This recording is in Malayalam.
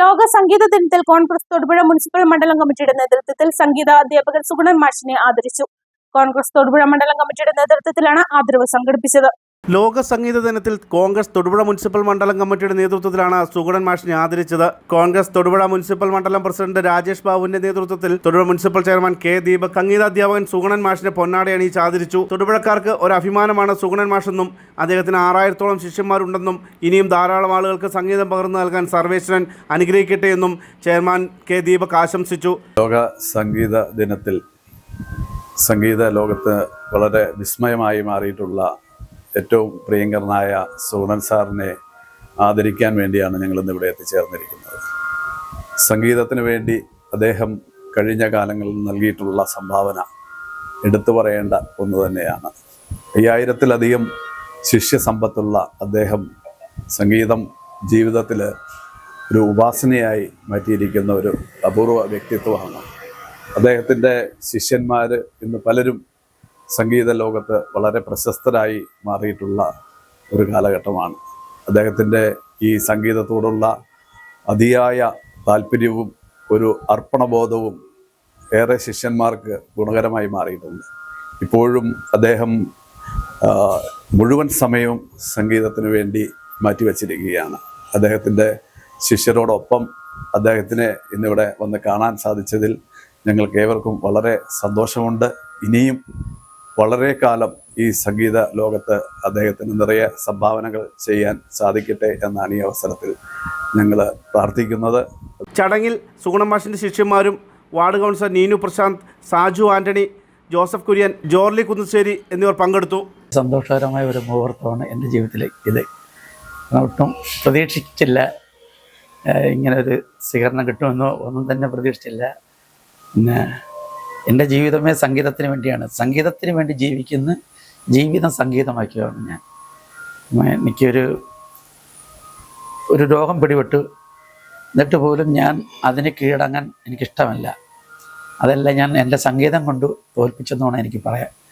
ലോക സംഗീത ദിനത്തിൽ കോൺഗ്രസ് തൊടുപുഴ മുനിസിപ്പൽ മണ്ഡലം കമ്മിറ്റിയുടെ നേതൃത്വത്തിൽ സംഗീത അധ്യാപകൻ സുഗുണൻ മാഷിനെ ആദരിച്ചു. കോൺഗ്രസ് തൊടുപുഴ മണ്ഡലം കമ്മിറ്റിയുടെ നേതൃത്വത്തിലാണ് ആദരവ് സംഘടിപ്പിച്ചത്. ലോക സംഗീത ദിനത്തിൽ കോൺഗ്രസ് തൊടുപുഴ മുനിസിപ്പൽ മണ്ഡലം കമ്മിറ്റിയുടെ നേതൃത്വത്തിലാണ് സുഗുണൻ മാഷിനെ ആദരിച്ചത്. കോൺഗ്രസ് തൊടുപുഴ മുനിസിപ്പൽ മണ്ഡലം പ്രസിഡന്റ് രാജേഷ് ബാബുവിന്റെ നേതൃത്വത്തിൽ Thodupuzha municipal chairman K Deepak സംഗീതാധ്യാപകൻ Sugunan മാഷിനെ പൊന്നാടി അണിയിച്ച് ആദരിച്ചു. തൊടുപുഴക്കാർക്ക് ഒരു അഭിമാനമാണ് സുഗുണൻ മാഷെന്നും അദ്ദേഹത്തിന് ആറായിരത്തോളം ശിഷ്യന്മാരുണ്ടെന്നും ഇനിയും ധാരാളം ആളുകൾക്ക് സംഗീതം പകർന്നു നൽകാൻ സർവേശ്വരൻ അനുഗ്രഹിക്കട്ടെ എന്നും ചെയർമാൻ കെ ദീപക് ആശംസിച്ചു. ലോക സംഗീത ദിനത്തിൽ സംഗീത ലോകത്ത് വളരെ വിസ്മയമായി മാറിയിട്ടുള്ള ഏറ്റവും പ്രിയങ്കരനായ സോണൻ സാറിനെ ആദരിക്കാൻ വേണ്ടിയാണ് ഞങ്ങൾ ഇന്ന് ഇവിടെ എത്തിച്ചേർന്നിരിക്കുന്നത്. സംഗീതത്തിന് വേണ്ടി അദ്ദേഹം കഴിഞ്ഞ കാലങ്ങളിൽ നൽകിയിട്ടുള്ള സംഭാവന എടുത്തു പറയേണ്ട ഒന്ന് തന്നെയാണ്. അയ്യായിരത്തിലധികം ശിഷ്യസമ്പത്തുള്ള അദ്ദേഹം സംഗീതം ജീവിതത്തിൽ ഒരു ഉപാസനയായി മാറ്റിയിരിക്കുന്ന ഒരു അപൂർവ വ്യക്തിത്വമാണ്. അദ്ദേഹത്തിന്റെ ശിഷ്യന്മാർ ഇന്ന് പലരും സംഗീത ലോകത്ത് വളരെ പ്രശസ്തരായി മാറിയിട്ടുള്ള ഒരു കാലഘട്ടമാണ്. അദ്ദേഹത്തിന്റെ ഈ സംഗീതത്തോടുള്ള അതിയായ താല്പര്യവും ഒരു അർപ്പണബോധവും ഏറെ ശിഷ്യന്മാർക്ക് ഗുണകരമായി മാറിയിട്ടുണ്ട്. ഇപ്പോഴും അദ്ദേഹം മുഴുവൻ സമയവും സംഗീതത്തിന് വേണ്ടി മാറ്റിവെച്ചിരിക്കുകയാണ്. അദ്ദേഹത്തിന്റെ ശിഷ്യരോടൊപ്പം അദ്ദേഹത്തിനെ ഇന്നിവിടെ വന്ന് കാണാൻ സാധിച്ചതിൽ ഞങ്ങൾക്ക് ഏവർക്കും വളരെ സന്തോഷമുണ്ട്. ഇനിയും വളരെ കാലം ഈ സംഗീത ലോകത്ത് അദ്ദേഹത്തിന് നിറയെ സംഭാവനകൾ ചെയ്യാൻ സാധിക്കട്ടെ എന്നാണ് ഈ അവസരത്തിൽ ഞങ്ങൾ പ്രാർത്ഥിക്കുന്നത്. ചടങ്ങിൽ സുഗുണമാഷിന്റെ ശിഷ്യന്മാരും വാർഡ് കൗൺസിലർ നീനു പ്രശാന്ത് സാജു ആന്റണി ജോസഫ് കുര്യൻ ജോർലി കുന്നശ്ശേരി എന്നിവർ പങ്കെടുത്തു. സന്തോഷകരമായ ഒരു മുഹൂർത്തമാണ് എന്റെ ജീവിതത്തിലേക്ക് ഇത്. ഒട്ടും പ്രതീക്ഷിച്ചില്ല ഇങ്ങനൊരു ഇങ്ങനെ ഒരു സ്വീകരണം കിട്ടുമെന്നോ ഒന്നും തന്നെ പ്രതീക്ഷിച്ചില്ല. പിന്നെ എന്റെ ജീവിതമേ സംഗീതത്തിന് വേണ്ടിയാണ്. സംഗീതത്തിന് വേണ്ടി ജീവിക്കുന്ന ജീവിതം സംഗീതമാക്കിയാണ് ഞാൻ. എനിക്കൊരു ഒരു രോഗം പിടിപെട്ടു. എന്നിട്ട് പോലും ഞാൻ അതിന് കീഴടങ്ങാൻ എനിക്കിഷ്ടമല്ല. അതെല്ലാം ഞാൻ എന്റെ സംഗീതം കൊണ്ട് തോൽപ്പിച്ചെന്നാണ് എനിക്ക് പറയാൻ